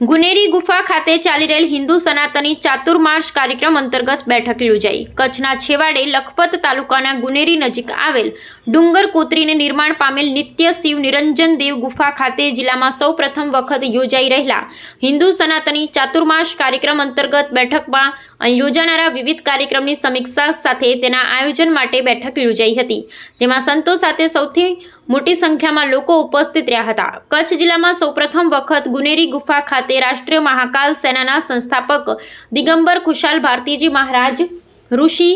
ગુનેરી ગુફા ખાતે ચાલી રહેલ હિન્દુ સનાતની ચાતુર્માસ કાર્યક્રમ અંતર્ગત બેઠક યોજાઈ. કચ્છના છેવાડે લખપત તાલુકાના ગુનેરી નજીક આવેલ ડુંગર કોતરીને નિર્માણ પામેલ નિત્ય શિવ નિરંજન દેવ ગુફા ખાતે જિલ્લામાં સૌ પ્રથમ વખત યોજાઈ રહેલા હિન્દુ સનાતની ચાતુર્માસ કાર્યક્રમ અંતર્ગત બેઠકમાં યોજાનારા વિવિધ કાર્યક્રમની સમીક્ષા સાથે તેના આયોજન માટે બેઠક યોજાઈ હતી. જેમાં સંતો સાથે સૌથી મોટી સંખ્યામાં લોકો ઉપસ્થિત રહ્યા હતા. કચ્છ જિલ્લામાં સૌપ્રથમ વખત ગુનેરી ગુફા ખાતે રાષ્ટ્રીય મહાકાલ સેનાના સંસ્થાપક દિગંબર ખુશાલ ભારતીજી મહારાજ ઋષિ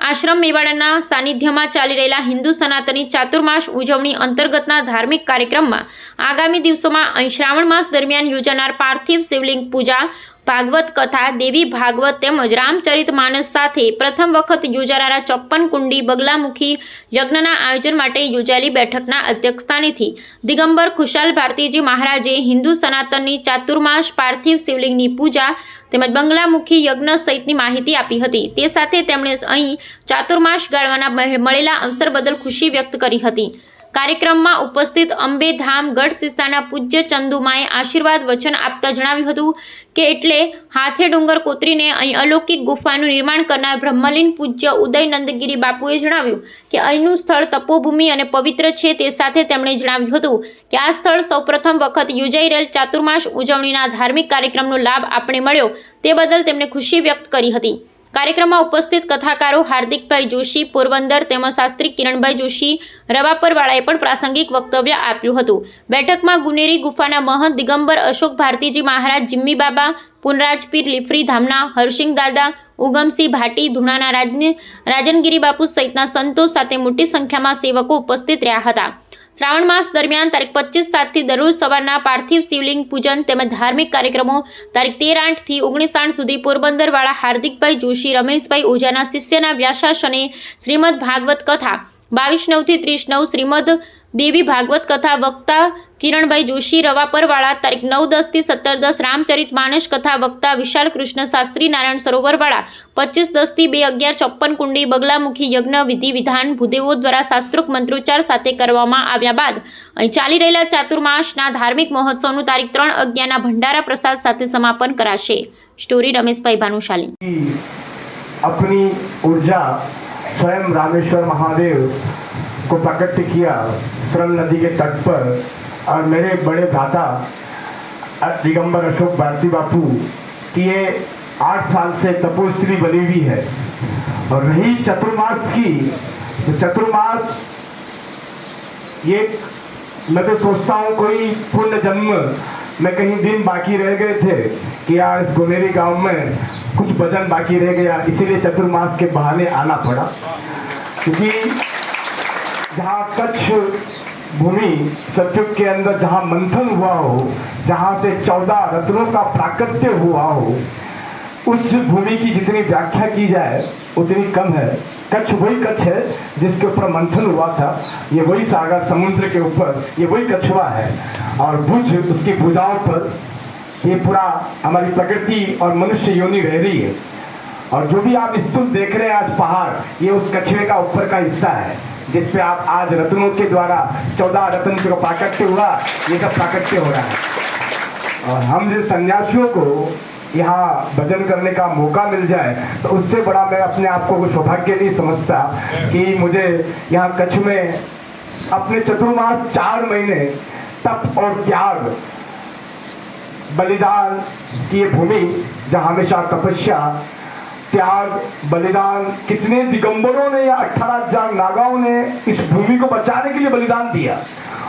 આશ્રમ મેવાડાના સાનિધ્યમાં ચાલી રહેલા હિન્દુ સનાતની ચાતુર્માસ ઉજવણી અંતર્ગતના ધાર્મિક કાર્યક્રમમાં આગામી દિવસોમાં અહીં શ્રાવણ માસ દરમિયાન યોજાનાર પાર્થિવ શિવલિંગ પૂજા ભાગવત કથા, દેવી ભાગવત તેમજ રામચરિત માનસ સાથે પ્રથમ વખત યોજાનારા ચોપ્પન કુંડી બગલામુખી યજ્ઞના આયોજન માટે યોજાયેલી બેઠકના અધ્યક્ષસ્થાનેથી દિગંબર ખુશાલ ભારતીજી મહારાજે હિન્દુ સનાતનની ચાતુર્માસ પાર્થિવ શિવલિંગની પૂજા તેમજ બંગલામુખી યજ્ઞ સહિતની માહિતી આપી હતી. તે સાથે તેમણે અહીં ચાતુર્માસ ગાળવાના મળ- મળેલા અવસર બદલ ખુશી વ્યક્ત કરી હતી. કાર્યક્રમમાં ઉપસ્થિત અંબે ધામ ગઢ સિસ્તાના પૂજ્ય ચંદુમાએ આશીર્વાદ વચન આપતા જણાવ્યું હતું કે એટલે હાથે ડુંગર કોતરીને અહીં અલૌકિક ગુફાનું નિર્માણ કરનાર બ્રહ્મલીન પૂજ્ય ઉદય નંદગીરી બાપુએ જણાવ્યું કે અહીંનું સ્થળ તપોભૂમિ અને પવિત્ર છે તે સાથે તેમણે જણાવ્યું હતું કે આ સ્થળ સૌપ્રથમ વખત યોજાઈ રહેલ ચાતુર્માસ ઉજવણીના ધાર્મિક કાર્યક્રમનો લાભ આપણે મળ્યો તે બદલ તેમણે ખુશી વ્યક્ત કરી હતી. કાર્યક્રમમાં ઉપસ્થિત કથાકારો હાર્દિકભાઈ જોશી, પોરબંદર તેમજ શાસ્ત્રી કિરણભાઈ જોશી, રવાપરવાળાએ પણ પ્રાસંગિક વક્તવ્ય આપ્યું હતું. બેઠકમાં ગુનેરી ગુફાના મહંત દિગંબર અશોક ભારતીજી મહારાજ, જિમ્મી બાબા, પુનરાજપીર લીફરી ધામના હર્ષિંગ દાદા, ઉગમસિંહ ભાટી, ધુણાના રાજને રાજનગીરી બાપુ સહિતના સંતો સાથે મોટી સંખ્યામાં સેવકો ઉપસ્થિત રહ્યા હતા. શ્રાવણ માસ દરમિયાન તારીખ પચીસ સાતથી દરરોજ સવારના પાર્થિવ શિવલિંગ પૂજન તેમજ ધાર્મિક કાર્યક્રમો તારીખ તેર આઠથી ઓગણીસ આઠ સુધી પોરબંદરવાળા હાર્દિકભાઈ જોશી, રમેશભાઈ ઓઝાના શિષ્યના વ્યાસાસને શ્રીમદ ભાગવત કથા બાવીસ નવથી ત્રીસ નવ શ્રીમદ દેવી ભાગવત કથા વક્તા કિરણભાઈ જોશી, રવાપરવાળા, તારીખ નવ દસથી સત્તર દસ, રામચરિત માનસ કથા વક્તા વિશાળ કૃષ્ણ, શાસ્ત્રી નારાયણ સરોવરવાળા, પચીસ દસથી બે અગિયાર ચોપ્પન કુંડી, બગલામુખી યજ્ઞ, વિધિ વિધાન, ભૂદેવો દ્વારા શાસ્ત્રોક મંત્રોચ્ચાર સાથે કરવામાં આવ્યા બાદ અહીં ચાલી રહેલા ચાતુર્માસના ધાર્મિક મહોત્સવનું તારીખ ત્રણ અગિયારના ભંડારા પ્રસાદ સાથે સમાપન કરાશે. સ્ટોરી રમેશભાઈ ભાનુશાલી. આપની ઊર્જા સ્વયં રામેશ્વર મહાદેવ को प्रकट किया, सरल नदी के तट पर, और मेरे बड़े भ्राता दिगंबर अशोक भारती बापू, की ये आठ साल से तपोस्त्री बनी हुई है। और रही चतुर्मास की तो चतुर्मास, ये मैं तो सोचता हूँ कोई पुण्य जन्म, में कहीं दिन बाकी रह गए थे, कि यार इस गुनेरी गाँव में कुछ भजन बाकी रह गया, इसीलिए चतुर्मास के बहाने आना पड़ा। क्योंकि जहाँ कच्छ भूमि सतयुग के अंदर जहाँ मंथन हुआ हो, जहाँ से चौदह रत्नों का प्राकट्य हुआ हो, उस भूमि की जितनी व्याख्या की जाए, उतनी कम है। कच्छ वही कच्छ है जिसके ऊपर मंथन हुआ था। ये वही सागर समुद्र के ऊपर, ये वही कछुआ है। और भुज उसकी भुजाओं पर ये पूरा हमारी प्रकृति और मनुष्य योनि रह रही है। और जो भी आप स्तूप देख रहे हैं आज पहाड़, ये उस कछुए का ऊपर का हिस्सा है, जिस पे आप आज रत्नों के द्वारा चौदह रत्न जो प्राकट्य हुआ, ये सब प्राकट्य हो रहा है। और हम जिन सन्यासियों को यहाँ भजन करने का मौका मिल जाए तो उससे बड़ा मैं अपने आप को सौभाग्य नहीं समझता कि मुझे यहाँ कच्छ में अपने चतुर्मास चार महीने तप और त्याग, बलिदान की भूमि, जहाँ हमेशा तपस्या त्याग बलिदान कितने दिगंबरों ने या अठारह हजार नागाओं ने इस भूमि को बचाने के लिए बलिदान दिया